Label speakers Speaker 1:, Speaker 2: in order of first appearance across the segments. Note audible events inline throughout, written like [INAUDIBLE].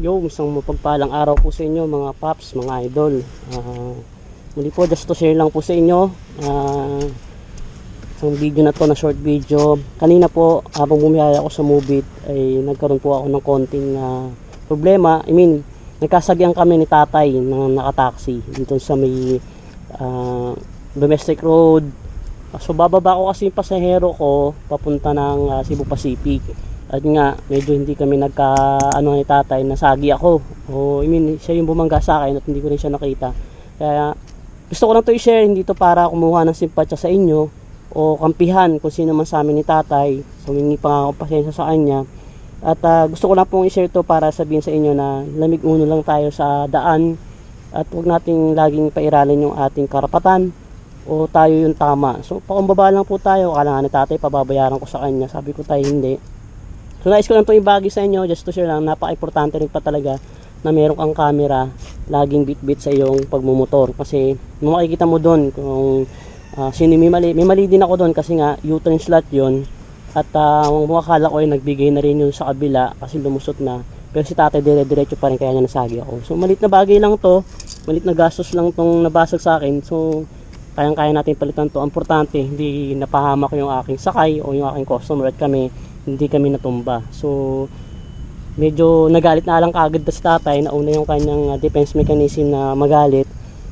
Speaker 1: Yo, isang mapagpalang araw po sa inyo mga paps, mga idol. Ah, muli po, just to share lang po sa inyo. Ah, isang video na to na short video. Kanina po, habang bumiyaya ako sa Mubit, ay nagkaroon po ako ng konting ah, problema. I mean, nagkasagyan kami ni tatay na nakataksi dito sa may ah, domestic road. So bababa ko kasi yung pasahero ko papunta ng ah, Cebu Pacific. At nga, medyo hindi kami nagka ano ni tatay, nasagi ako. O I mean, siya yung bumangga sa akin at hindi ko rin siya nakita. Kaya gusto ko lang to i-share, hindi to para kumuha ng simpatya sa inyo o kampihan kung sino man sa amin ni tatay. Hindi pa nga ako pasensya sa kanya. At ah, gusto ko lang pong i-share to para sabihin sa inyo na lamig uno lang tayo sa daan at huwag nating laging pairalin yung ating karapatan o tayo yung tama. So pakumbaba lang po tayo. Kala nga ni tatay, pababayaran ko sa kanya. Sabi ko tayo hindi. So nais ko lang itong ibagi sa inyo just to share lang. Napaka-importante rin pa talaga na meron kang camera laging bit-bit sa iyong pagmumotor. Kasi makikita mo doon kung ah, sino may mali. May mali din ako doon kasi nga U-turn slot yon At uh, akala ko ay nagbigay na rin yun sa kabila kasi lumusot na. Pero si tatay dire-diretso pa rin kaya niya nasagi ako. So malit na bagay lang to. Malit na gastos lang tong nabasag sa akin. So kayang-kaya natin palitan to. Ang Importante, hindi napahamak yung aking sakay o yung aking customer at kami hindi kami natumba. So medyo nagalit na lang kagad si tatay na una yung kanyang uh, defense mechanism na magalit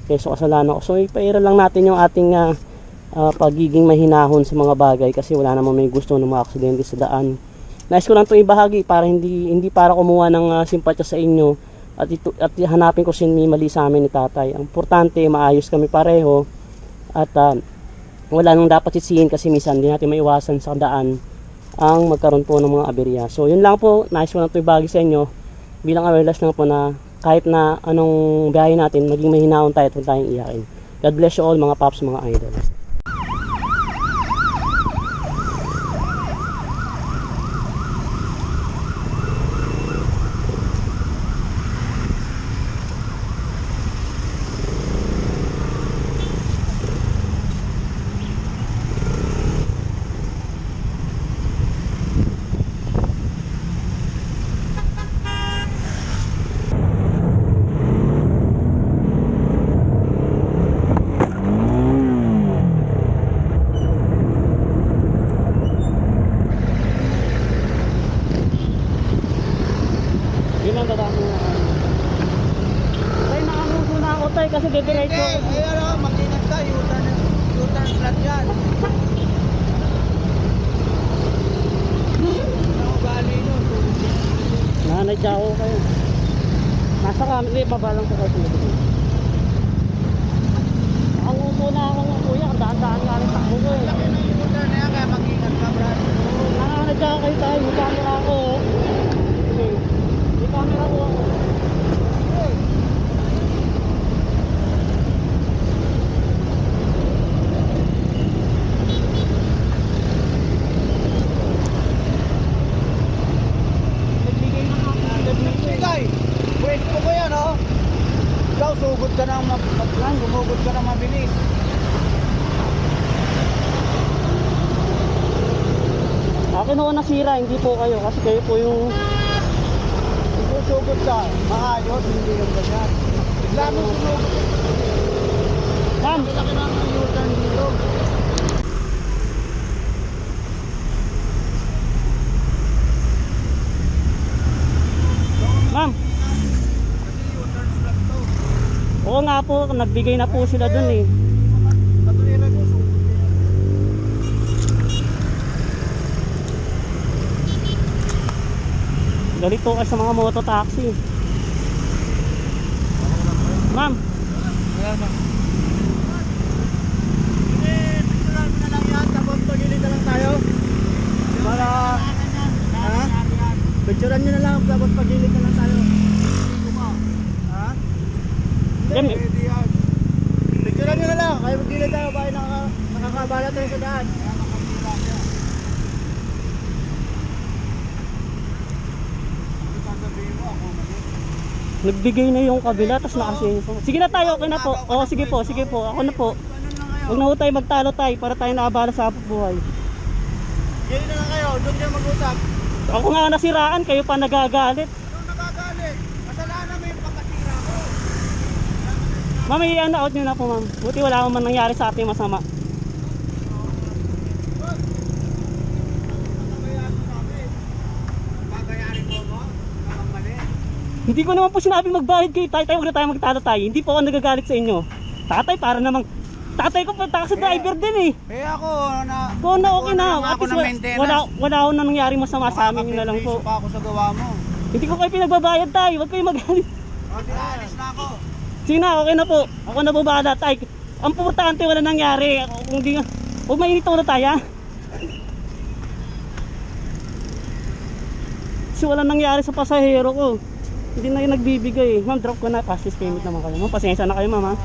Speaker 1: keso kasalanan ko. So ipaira lang natin yung ating uh, uh, pagiging mahinahon sa mga bagay kasi wala namang may gusto ng mga aksidente sa daan. Nais ko lang itong ibahagi para hindi hindi para kumuha ng uh, simpatya sa inyo at ito at hanapin ko sin may mali sa amin ni tatay. Ang importante maayos kami pareho at uh, wala nang dapat sisihin kasi minsan hindi natin maiwasan sa daan ang magkaroon po ng mga aberya. So yun lang po, nais ko lang ito ibagi sa inyo bilang awareness lang po na kahit na anong biyahe natin, maging mahinahon tayo at tayong iyakin. God bless you all mga paps, mga idol. Kasi didiretso
Speaker 2: Eh,
Speaker 1: ako.
Speaker 2: eh, ano, mag-ingat ka, U-turn, U-turn flat yan. Ugali nun?
Speaker 1: Nanadya ako kayo. Nasa kami, hindi, baba lang po kayo sa likod. Nakamuso na ako nga kuya, ang daan-daan nga rin takbo ko eh.
Speaker 2: Laki ng U-turn na yan, kaya mag-ingat ka, brad.
Speaker 1: Nananadya kayo tayo, may camera ako. oh. Okay. May camera ko ako. Nagbigay na ako ng agad na ito eh.
Speaker 2: Ikay, pwesto ko yan, oh. Ikaw, sugod ka ng mab- lang, gumugod ka ng mabilis.
Speaker 1: Akin ako nasira, hindi po kayo kasi kayo po yung
Speaker 2: Kung sugod ka, maayos, hindi yung ganyan. Bigla mo sumugod.
Speaker 1: Ma'am,
Speaker 2: Laki na ng U-turn dito.
Speaker 1: ma'am. Oo nga po, nagbigay na po sila dun eh. Galit po kayo sa mga mototaxi. Ma'am,
Speaker 2: Wala na. Pagilid na lang tayo. Para... Ha? Picturean nyo na lang, tapos pagilid na lang tayo. Ha? Hindi, yan. Picturean nyo na lang, kayo magilid tayo, bakit nakaka, nakakabala tayo sa daan.
Speaker 1: Nagbigay na yung kabila, tapos naka-uniform. Sige na tayo, okay na po. Oo, sige po, sige po. Ako na po. Huwag na po tayo magtalo tayo para tayo naabala sa buhay.
Speaker 2: Gili na lang kayo, doon kayo mag-usap.
Speaker 1: Ako nga nasiraan, kayo pa nagagalit.
Speaker 2: Ano nagagalit?
Speaker 1: Kasalanan mo yung pagkasira ko. Ma'am, i-out nyo na po ma'am. Buti wala man nangyari sa ating masama. Hindi ko naman po sinabi magbayad kayo. Tay, tayo, huwag na tayo magtatatay. Hindi po ako nagagalit sa inyo. Tatay, para namang... Tatay ko pa taxi driver din eh.
Speaker 2: Eh ako, na...
Speaker 1: Kung na okay na,
Speaker 2: Wala
Speaker 1: at
Speaker 2: ako
Speaker 1: least wala, wala, wala akong nangyari masama sa amin na lang po.
Speaker 2: Pa ako sa gawa mo.
Speaker 1: Hindi ko kayo pinagbabayad tayo, huwag kayo magalit.
Speaker 2: Tinaalis na ako.
Speaker 1: Sige na, okay na po. Ako na po bahala tay. Ang importante wala nangyari. Ako, Kung di huwag mainit ako na tayo. Kasi wala nangyari sa pasahero ko. Hindi na yung nagbibigay. Ma'am, drop ko na. Cashless payment naman kayo. Ma'am, pasensya na kayo ma'am.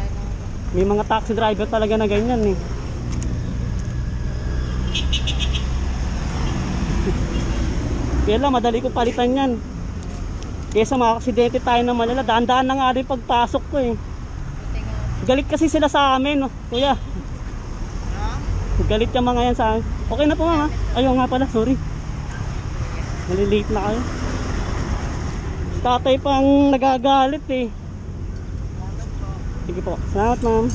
Speaker 1: May mga taxi driver talaga na ganyan eh. [LAUGHS] Kaya lang, madali ko palitan yan. Kesa makaksidente tayo ng Manila, daan-daan na nga rin pagpasok ko eh. Galit kasi sila sa amin, no? kuya. Galit yung mga yan sa amin. Okay na po mama. Ayaw nga pala, sorry. Malilate na kayo. Tatay pang nagagalit eh. Sige po. Salamat ma'am.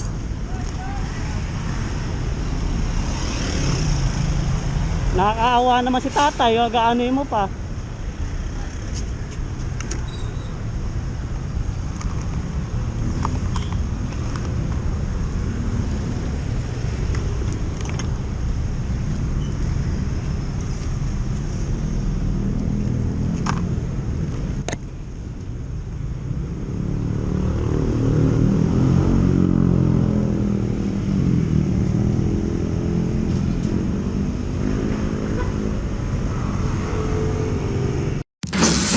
Speaker 1: Nakakaawa naman si tatay. Wag ano mo pa.